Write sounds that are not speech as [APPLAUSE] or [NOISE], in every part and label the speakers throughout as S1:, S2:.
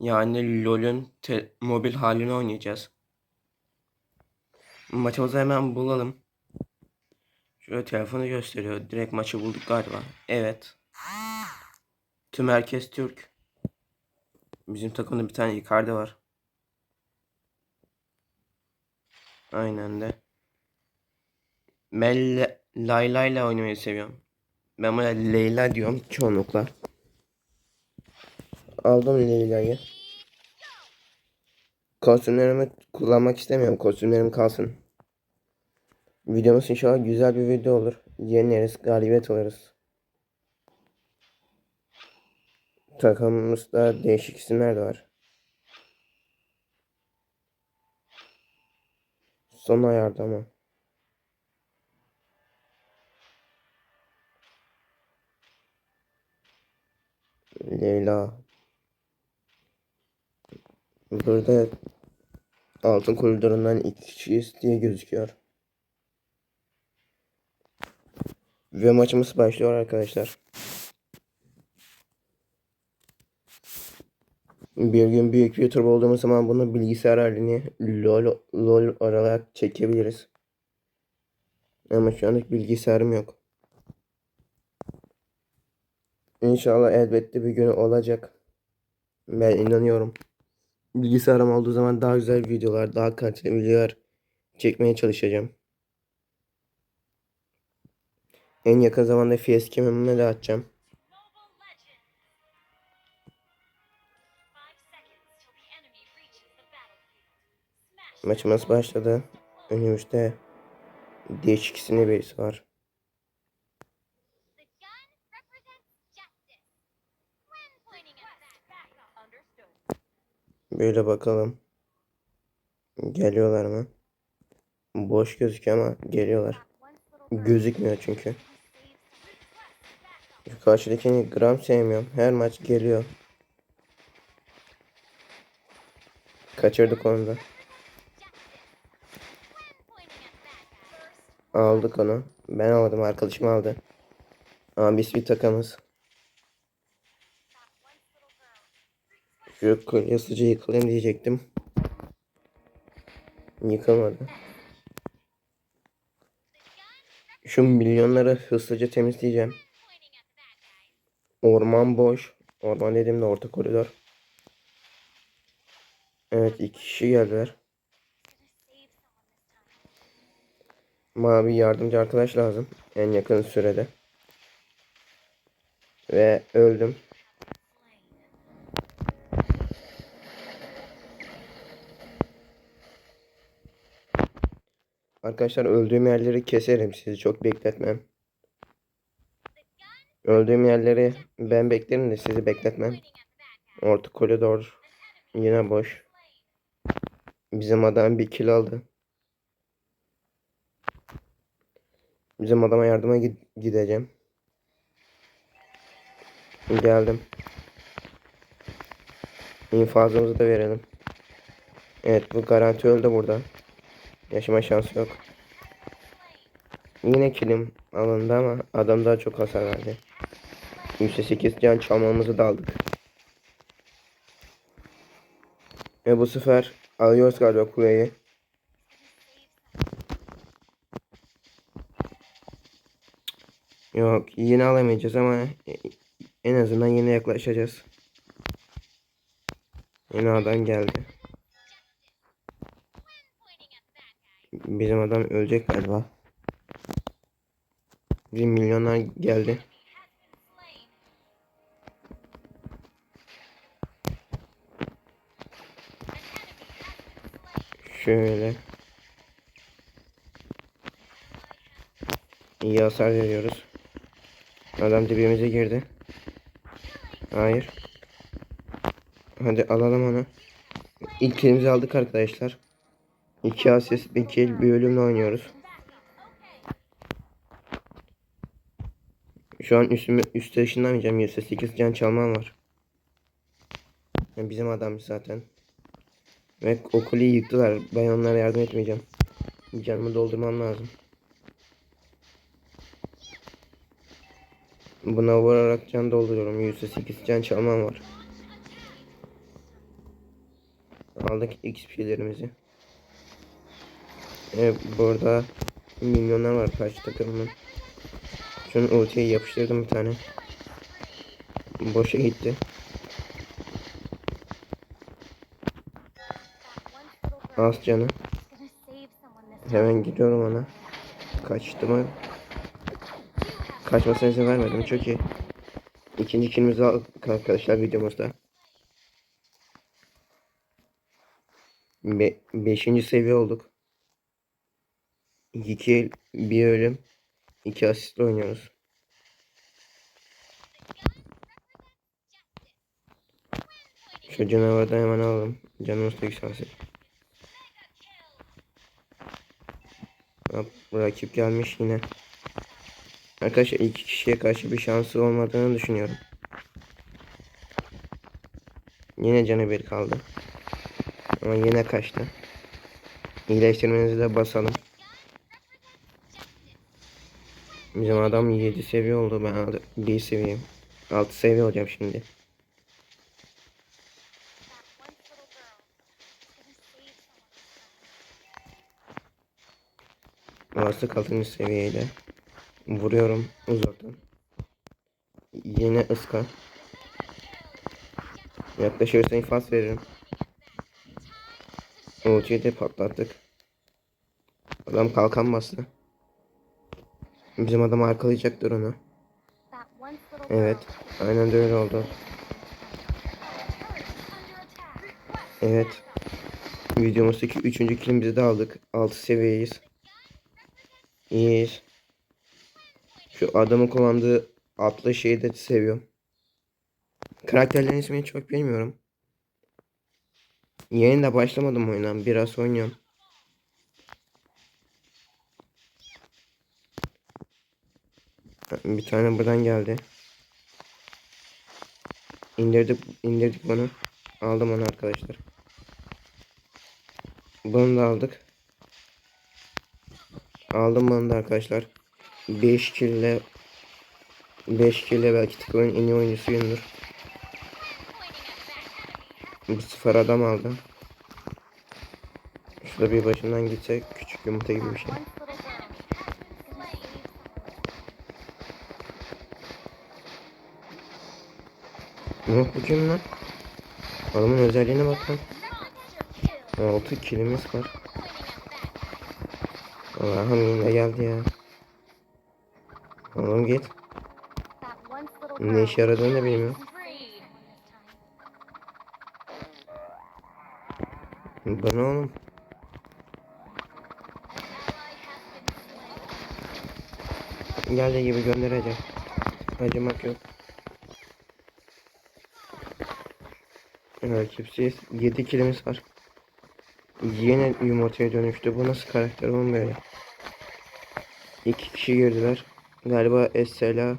S1: Yani LoL'ün mobil halini oynayacağız. Maçımızı hemen bulalım. Şöyle telefonu gösteriyor. Direkt maçı bulduk galiba. Evet. Tüm herkes Türk. Bizim takımda bir tane Icardi var. Aynen de. Ben Le- Layla ile oynamayı seviyorum. Ben buna Leyla diyorum çoğunlukla. Aldım Leyla'yı. Kostümlerimi kullanmak istemiyorum. Kostümlerim kalsın. Videomuz inşallah güzel bir video olur. Yeneriz, galibiyet alırız. Takımımızda değişik isimler de var. Son ayarda mı? Leyla. Burada altın koridorundan iki kişiyiz diye gözüküyor. Ve maçımız başlıyor arkadaşlar. Bir gün büyük YouTuber olduğumuz zaman bunu bilgisayar halini LOL, LOL olarak çekebiliriz. Ama şu anlık bilgisayarım yok. İnşallah elbette bir gün olacak. Ben inanıyorum. Bilgisayarım olduğu zaman daha güzel videolar, daha kaliteli videolar çekmeye çalışacağım. En yakın zamanda facecam'imi de açacağım. Maçımız başladı. Önümüzde değişik birisi var. Böyle bakalım. Geliyorlar mı? Boş gözüküyor ama geliyorlar. Gözükmüyor çünkü. Karşıdakini gram sevmiyorum. Her maç geliyor. Kaçırdık onu da. Aldık onu. Ben almadım. Arkadaşım aldı. Ama biz bir takımız. Şu kolye hızlıca yıkılayım diyecektim. Yıkılmadı. Şu milyonları hızlıca temizleyeceğim. Orman boş. Orman dediğimde orta koridor. Evet iki kişi geldiler. Bir yardımcı arkadaş lazım. En yakın sürede. Ve öldüm. Arkadaşlar öldüğüm yerleri keserim. Sizi çok bekletmem. Öldüğüm yerleri ben beklerim de sizi bekletmem. Orta koridor yine boş. Bizim adam bir kill aldı. Bizim adama yardıma gid- gideceğim. Geldim. İnfazımızı da verelim. Evet bu garanti öldü burada. Yaşama şansı yok. Yine kilim alındı ama adam daha çok hasar verdi. %8 can çalmamızı da aldık. Ve bu sefer alıyoruz galiba kuleyi. Yok yine alamayacağız ama en azından yine yaklaşacağız. Yine adam geldi. Bizim adam ölecek galiba. Bir milyonlar geldi. Şöyle. İyi hasar veriyoruz. Adam dibimize girdi. Hayır. Hadi alalım onu. İlk elimizi aldık arkadaşlar. İki asist, kill, bir ölümle oynuyoruz. Şu an üstüme, üste ışınlamayacağım. %8 can çalmam var. Yani bizim adam zaten. Ve o kuleyi yıktılar. Ben onlara yardım etmeyeceğim. Canımı doldurmam lazım. Buna vurarak can dolduruyorum. %8 can çalmam var. Aldık XP'lerimizi. Evet, burada milyonlar var karşı takımın. Şunun ultiye yapıştırdım bir tane. Boşa gitti. Az canı. Hemen gidiyorum ona. Kaçtı mı? Kaçmasına izin vermedim. Çok iyi. İkinci kilimizi aldık arkadaşlar videomuzda. Be beşinci seviye olduk. İki kill, bir ölüm, iki asistle oynuyoruz. Şu canavardan hemen alalım. Canımız yükselsin. Hop, rakip gelmiş yine. Arkadaşlar iki kişiye karşı bir şansı olmadığını düşünüyorum. Yine canı bir kaldı. Ama yine kaçtı. İyileştirmenizi de basalım. Bizim adam 7 seviye oldu. Ben aldı- 1 seviyeyim. 6 seviye olacağım şimdi. Orası 6. seviyeydi. Vuruyorum uzaktan. Yine ıska. Yaklaşırsa infaz veririm. Ultiyi de patlattık. Adam kalkan bastı. Bizim adam arkalayacaktır onu. Evet. Aynen de öyle oldu. Evet. Videomuzdaki 3. kilimizi de aldık. 6 seviyeyiz. İyiyiz. Şu adamın kullandığı atlı şeyi de seviyorum. Karakterlerin ismini çok bilmiyorum. Yeni de başlamadım oyuna. Biraz oynuyorum. Bir tane buradan geldi. İndirdik, indirdik bunu. Aldım onu arkadaşlar. Bunu da aldık. Aldım bunu da arkadaşlar. 5 kille 5 kille belki takımın en iyi oyuncusuyumdur. Bu sıfır adam aldım. Şurada bir başından gitsek küçük yumurta gibi bir şey. Yok bu kim lan? Adamın özelliğine bak lan. 6 kilimiz var. Allah'ım yine geldi ya. Oğlum git. Ne işe yaradığını da bilmiyorum. Bu ne oğlum? Geldiği gibi göndereceğim. Acımak yok. Rakipsiz 7 kilimiz var. Yine yumurtaya dönüştü. Bu nasıl karakter oğlum böyle? İki kişi girdiler. Galiba Esela.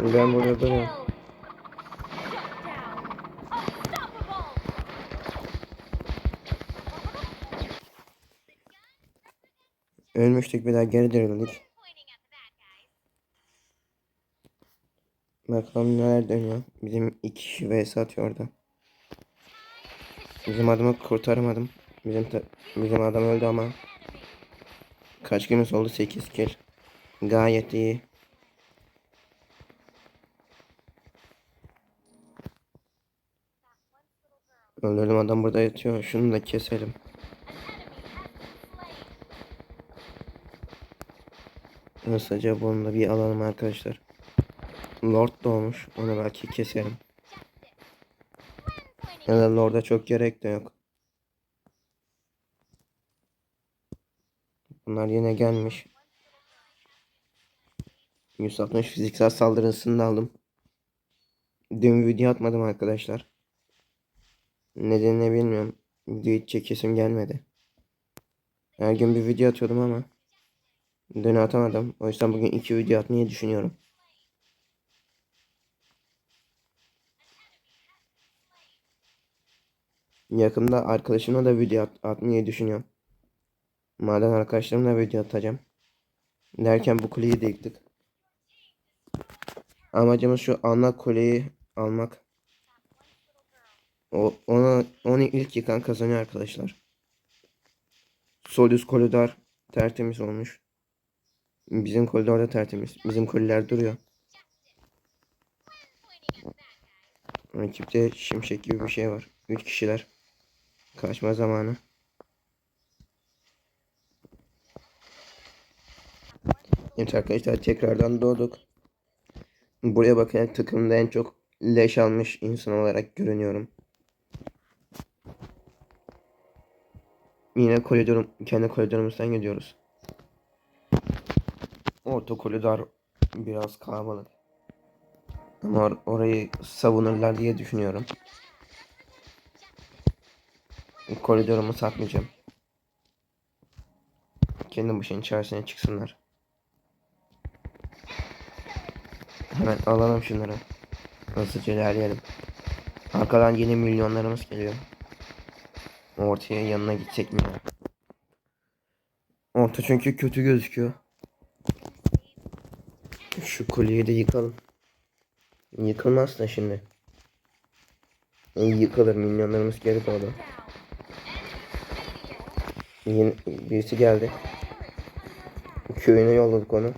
S1: Ben burada duruyorum. Ölmüştük bir daha geri dirildik. Bakalım neler dönüyor. Bizim iki kişi vs atıyor orada. Bizim adamı kurtaramadım. Bizim bizim adam öldü ama. Kaç günümüz oldu? 8 kill. Gayet iyi. Öldürdüm adam burada yatıyor. Şunu da keselim. Hızlıca bunu da bir alalım arkadaşlar. Lord doğmuş. Onu belki keserim. Ya da Lord'a çok gerek de yok. Bunlar yine gelmiş. 160 fiziksel saldırısını da aldım. Dün video atmadım arkadaşlar. Nedenini bilmiyorum. Video çekesim gelmedi. Her gün bir video atıyordum ama dün atamadım. O yüzden bugün iki video atmayı düşünüyorum. Yakında arkadaşımla da video at atmayı düşünüyorum. Maden arkadaşlarımla video atacağım. Derken bu kuleyi de yıktık. Amacımız şu ana kuleyi almak. O ona onu ilk yıkan kazanıyor arkadaşlar. Sol üst koridor tertemiz olmuş. Bizim koridor da tertemiz. Bizim koliler duruyor. Rakipte şimşek gibi bir şey var. 3 kişiler. Kaçma zamanı. Evet arkadaşlar tekrardan doğduk. Buraya bakın takımda en çok leş almış insan olarak görünüyorum. Yine koridorum, kendi koridorumuzdan gidiyoruz. Orta koridor biraz kalabalık. Ama or- orayı savunurlar diye düşünüyorum. Koridorumu satmayacağım. Kendi başının içerisine çıksınlar. Hemen alalım şunları. Hızlıca ilerleyelim. Arkadan yeni milyonlarımız geliyor. Ortaya yanına gitsek mi? Orta çünkü kötü gözüküyor. Şu kuleyi de yıkalım. Yıkılmaz da şimdi. E, Yıkılır milyonlarımız geri doğdu. Yeni birisi geldi. Köyüne yolladık onu.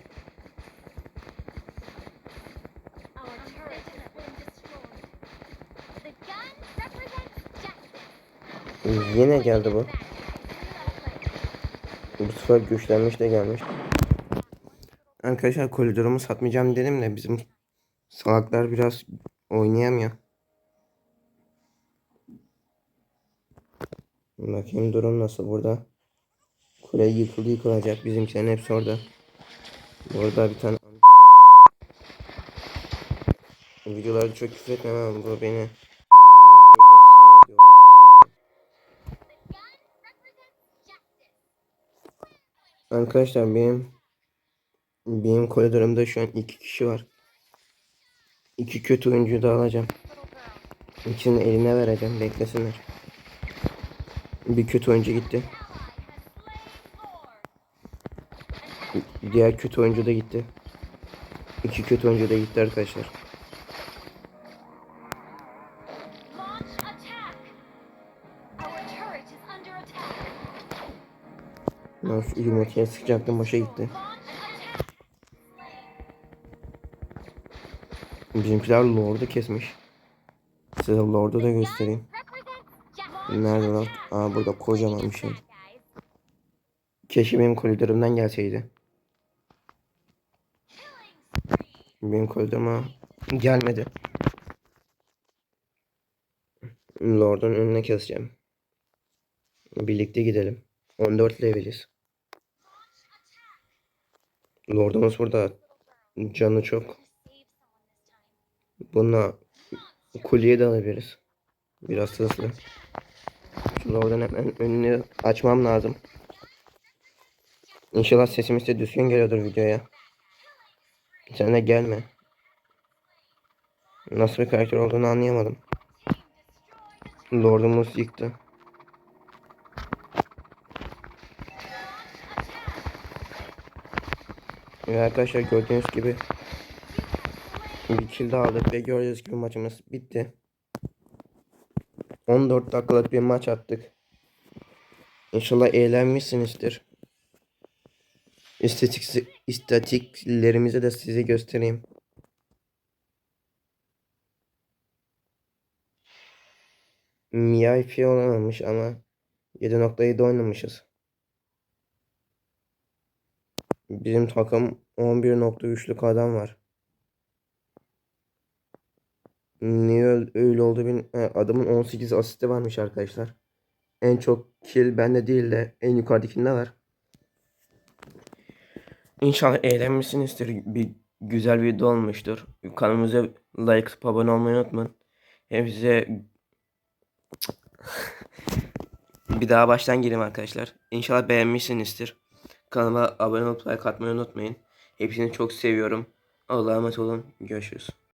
S1: Yine geldi bu. Bu sefer güçlenmiş de gelmiş. Arkadaşlar koridorumu satmayacağım dedim de bizim salaklar biraz oynayamıyor. Bakayım durum nasıl burada. Kule yıkıldı yıkılacak. Bizimkilerin hepsi orada. Burada bir tane var. Videolarda çok küfür etmem bu beni. Arkadaşlar benim benim koridorumda şu an iki kişi var. İki kötü oyuncuyu da alacağım. İkisini eline vereceğim. Beklesinler. Bir kötü oyuncu gitti. Diğer kötü oyuncu da gitti. İki kötü oyuncu da gitti arkadaşlar. Şu yumurtaya sıkacaktım boşa gitti. Bizimkiler Lord'u kesmiş. Size Lord'u da göstereyim. Nerede lan? Aa burada kocaman bir şey. Keşke benim koridorumdan gelseydi. Benim koridoruma gelmedi. Lord'un önüne keseceğim. Birlikte gidelim. 14 leveliz. Lord'umuz burada. Canı çok. Bununla kuleye de alabiliriz. Biraz hızlı. Lord'un hemen önünü açmam lazım. İnşallah sesimiz de düzgün geliyordur videoya. Sen de gelme. Nasıl bir karakter olduğunu anlayamadım. Lord'umuz yıktı. Ve arkadaşlar gördüğünüz gibi bir kill daha aldık ve gördüğünüz gibi maçımız bitti. 14 dakikalık bir maç attık. İnşallah eğlenmişsinizdir. İstatik, istatiklerimizi de size göstereyim. MIP olamamış ama 7.7 oynamışız. Bizim takım 11.3'lük adam var. Niye öyle, oldu bin He, adamın 18 asisti varmış arkadaşlar. En çok kill bende değil de en yukarıdakinde var. İnşallah eğlenmişsinizdir. Bir güzel video olmuştur. Kanalımıza like abone olmayı unutmayın. Hepinize [LAUGHS] bir daha baştan gireyim arkadaşlar. İnşallah beğenmişsinizdir. Kanalıma abone olup like atmayı unutmayın. Hepsini çok seviyorum. Allah'a emanet olun. Görüşürüz.